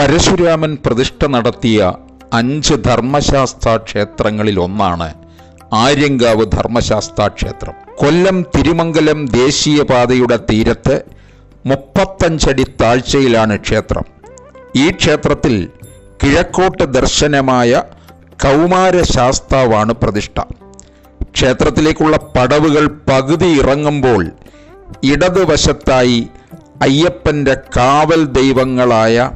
പരശുരാമൻ പ്രതിഷ്ഠ നടത്തിയ അഞ്ച് ധർമ്മശാസ്ത്ര ക്ഷേത്രങ്ങളിൽ ഒന്നാണ് ആര്യങ്കാവ് ധർമ്മശാസ്ത്ര ക്ഷേത്രം. കൊല്ലം തിരുമംഗലം ദേശീയപാതയുടെ തീരത്ത് മുപ്പത്തഞ്ചടി താഴ്ചയിലാണ് ക്ഷേത്രം. ഈ ക്ഷേത്രത്തിൽ കിഴക്കോട്ട് ദർശനമായ കൗമാരശാസ്താവാണ് പ്രതിഷ്ഠ. ക്ഷേത്രത്തിലേക്കുള്ള പടവുകൾ പകുതി ഇറങ്ങുമ്പോൾ ഇടതുവശത്തായി അയ്യപ്പന്റെ കാവൽ ദൈവങ്ങളായ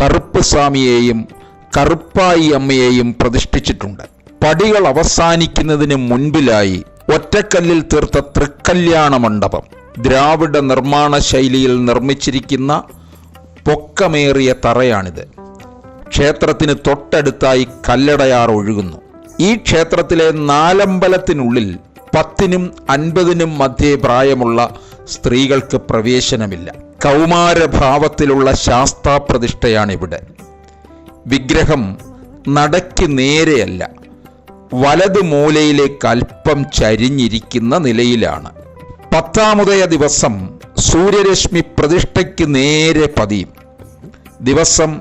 കറുപ്പ് സ്വാമിയെയും കറുപ്പായി അമ്മയെയും പ്രതിഷ്ഠിച്ചിട്ടുണ്ട്. പടികൾ അവസാനിക്കുന്നതിന് മുൻപിലായി ഒറ്റക്കല്ലിൽ തീർത്ത തൃക്കല്യാണ മണ്ഡപം. ദ്രാവിഡ നിർമ്മാണ ശൈലിയിൽ നിർമ്മിച്ചിരിക്കുന്ന പൊക്കമേറിയ തറയാണിത്. ക്ഷേത്രത്തിന് തൊട്ടടുത്തായി കല്ലടയാർ ഒഴുകുന്നു. ഈ ക്ഷേത്രത്തിലെ നാലമ്പലത്തിനുള്ളിൽ പത്തിനും അൻപതിനും മധ്യേ പ്രായമുള്ള സ്ത്രീകൾക്ക് പ്രവേശനമില്ല. കൗമാരഭാവത്തിലുള്ള ശാസ്താപ്രതിഷ്ഠയാണിവിടെ. വിഗ്രഹം നടയ്ക്ക് നേരെയല്ല വലത് മൂലയിലേക്ക് അല്പം ചരിഞ്ഞിരിക്കുന്ന നിലയിലാണ്. പത്താമുതയ ദിവസം സൂര്യരശ്മി പ്രതിഷ്ഠയ്ക്ക് നേരെ പതിയും. ദിവസം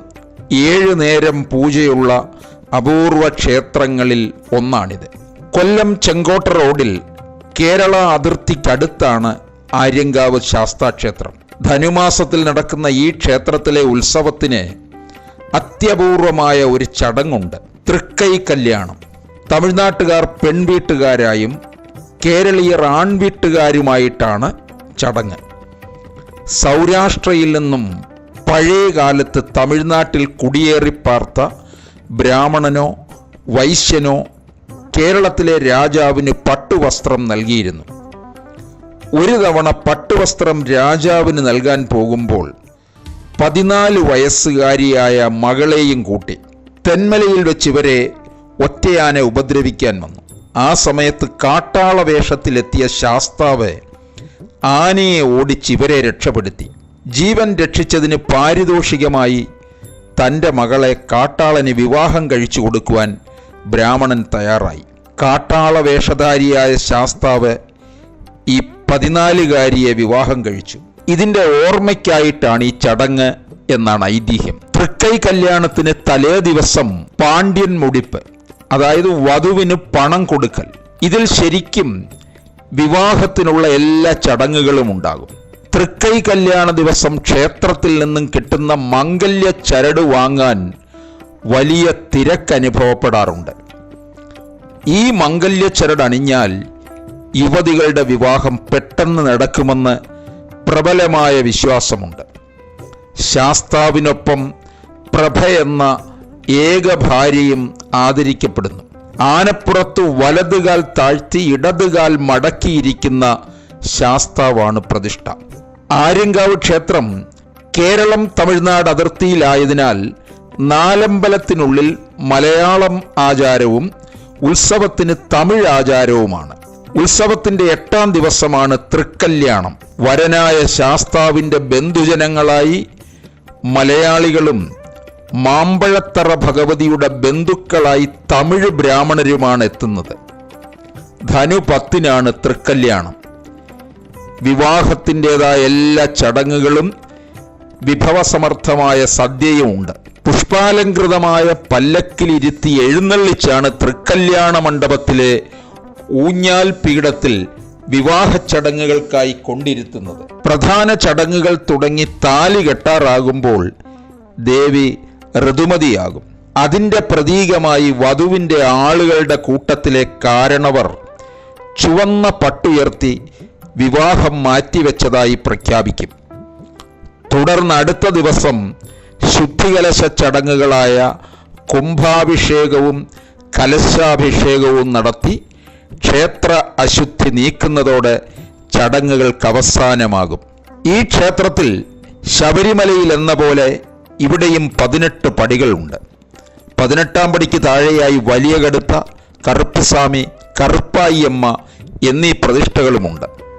ഏഴ് നേരം പൂജയുള്ള അപൂർവ ക്ഷേത്രങ്ങളിൽ ഒന്നാണിത്. കൊല്ലം ചെങ്കോട്ട റോഡിൽ കേരള അതിർത്തിക്കടുത്താണ് ആര്യങ്കാവ് ശാസ്താക്ഷേത്രം. ധനുമാസത്തിൽ നടക്കുന്ന ഈ ക്ഷേത്രത്തിലെ ഉത്സവത്തിന് അത്യപൂർവമായ ഒരു ചടങ്ങുണ്ട്. തൃക്കൈ കല്യാണം. തമിഴ്നാട്ടുകാർ പെൺവീട്ടുകാരായും കേരളീയർ ആൺവീട്ടുകാരുമായിട്ടാണ് ചടങ്ങ്. സൗരാഷ്ട്രയിൽ നിന്നും പഴയ കാലത്ത് തമിഴ്നാട്ടിൽ കുടിയേറിപ്പാർത്ത ബ്രാഹ്മണനോ വൈശ്യനോ കേരളത്തിലെ രാജാവിന് പട്ടുവസ്ത്രം നൽകിയിരുന്നു. ഒരു തവണ പട്ടുവസ്ത്രം രാജാവിന് നൽകാൻ പോകുമ്പോൾ പതിനാല് വയസ്സുകാരിയായ മകളെയും കൂട്ടി തെന്മലയിൽ വെച്ച് ഇവരെ ഒറ്റയാനെ ഉപദ്രവിക്കാൻ വന്നു. ആ സമയത്ത് കാട്ടാള വേഷത്തിലെത്തിയ ശാസ്താവ് ആനയെ ഓടിച്ച് ഇവരെ രക്ഷപ്പെടുത്തി. ജീവൻ രക്ഷിച്ചതിന് പാരിതോഷികമായി തന്റെ മകളെ കാട്ടാളന് വിവാഹം കഴിച്ചു കൊടുക്കുവാൻ ബ്രാഹ്മണൻ തയ്യാറായി. കാട്ടാള വേഷധാരിയായ ശാസ്താവ് ഈ പതിനാലുകാരിയെ വിവാഹം കഴിച്ചു. ഇതിന്റെ ഓർമ്മയ്ക്കായിട്ടാണ് ഈ ചടങ്ങ് എന്നാണ് ഐതിഹ്യം. തൃക്കൈ കല്യാണത്തിന് തലേ ദിവസം പാണ്ഡ്യൻ മുടിപ്പ് അതായത് വധുവിന് പണം കൊടുക്കൽ. ഇതിൽ ശരിക്കും വിവാഹത്തിനുള്ള എല്ലാ ചടങ്ങുകളും ഉണ്ടാകും. തൃക്കൈ കല്യാണ ദിവസം ക്ഷേത്രത്തിൽ നിന്നും കിട്ടുന്ന മംഗല്യ ചരട് വാങ്ങാൻ വലിയ തിരക്കനുഭവപ്പെടാറുണ്ട്. ഈ മംഗല്യ ചരട് അണിഞ്ഞാൽ യുവതികളുടെ വിവാഹം പെട്ടെന്ന് നടക്കുമെന്ന് പ്രബലമായ വിശ്വാസമുണ്ട്. ശാസ്താവിനൊപ്പം പ്രഭ എന്ന ഏക ഭാര്യയും ആദരിക്കപ്പെടുന്നു. ആനപ്പുറത്ത് വലതുകാൽ താഴ്ത്തി ഇടതുകാൽ മടക്കിയിരിക്കുന്ന ശാസ്താവാണ് പ്രതിഷ്ഠ. ആര്യങ്കാവ് ക്ഷേത്രം കേരളം തമിഴ്നാട് അതിർത്തിയിലായതിനാൽ നാലമ്പലത്തിനുള്ളിൽ മലയാളം ആചാരവും ഉത്സവത്തിന് തമിഴ് ആചാരവുമാണ്. ഉത്സവത്തിന്റെ എട്ടാം ദിവസമാണ് തൃക്കല്യാണം. വരനായ ശാസ്താവിന്റെ ബന്ധുജനങ്ങളായി മലയാളികളും മാമ്പഴത്തറ ഭഗവതിയുടെ ബന്ധുക്കളായി തമിഴ് ബ്രാഹ്മണരുമാണ് എത്തുന്നത്. ധനു പത്തിനാണ് തൃക്കല്യാണം. വിവാഹത്തിന്റെതായ എല്ലാ ചടങ്ങുകളും വിഭവസമർത്ഥമായ സദ്യയുമുണ്ട്. പുഷ്പാലങ്കൃതമായ പല്ലക്കിലിരുത്തി എഴുന്നള്ളിച്ചാണ് തൃക്കല്യാണ മണ്ഡപത്തിലെ ഊഞ്ഞാൽ പീഠത്തിൽ വിവാഹ ചടങ്ങുകൾക്കായി കൊണ്ടിരുത്തുന്നത്. പ്രധാന ചടങ്ങുകൾ തുടങ്ങി താലി കെട്ടാറാകുമ്പോൾ ദേവി ഋതുമതിയാകും. അതിന്റെ പ്രതീകമായി വധുവിന്റെ ആളുകളുടെ കൂട്ടത്തിലെ കാരണവർ ചുവന്ന പട്ടുയർത്തി വിവാഹം മാറ്റിവെച്ചതായി പ്രഖ്യാപിക്കും. തുടർന്ന് അടുത്ത ദിവസം ശുദ്ധികലശ ചടങ്ങുകളായ കുംഭാഭിഷേകവും കലശാഭിഷേകവും നടത്തി ക്ഷേത്ര അശുദ്ധി നീക്കുന്നതോടെ ചടങ്ങുകൾക്ക് അവസാനമാകും. ഈ ക്ഷേത്രത്തിൽ ശബരിമലയിൽ എന്ന പോലെ ഇവിടെയും പതിനെട്ട് പടികളുണ്ട്. പതിനെട്ടാം പടിക്ക് താഴെയായി വലിയ കടുത്ത കറുപ്പുസ്വാമി കറുപ്പായിയമ്മ എന്നീ പ്രതിഷ്ഠകളുമുണ്ട്.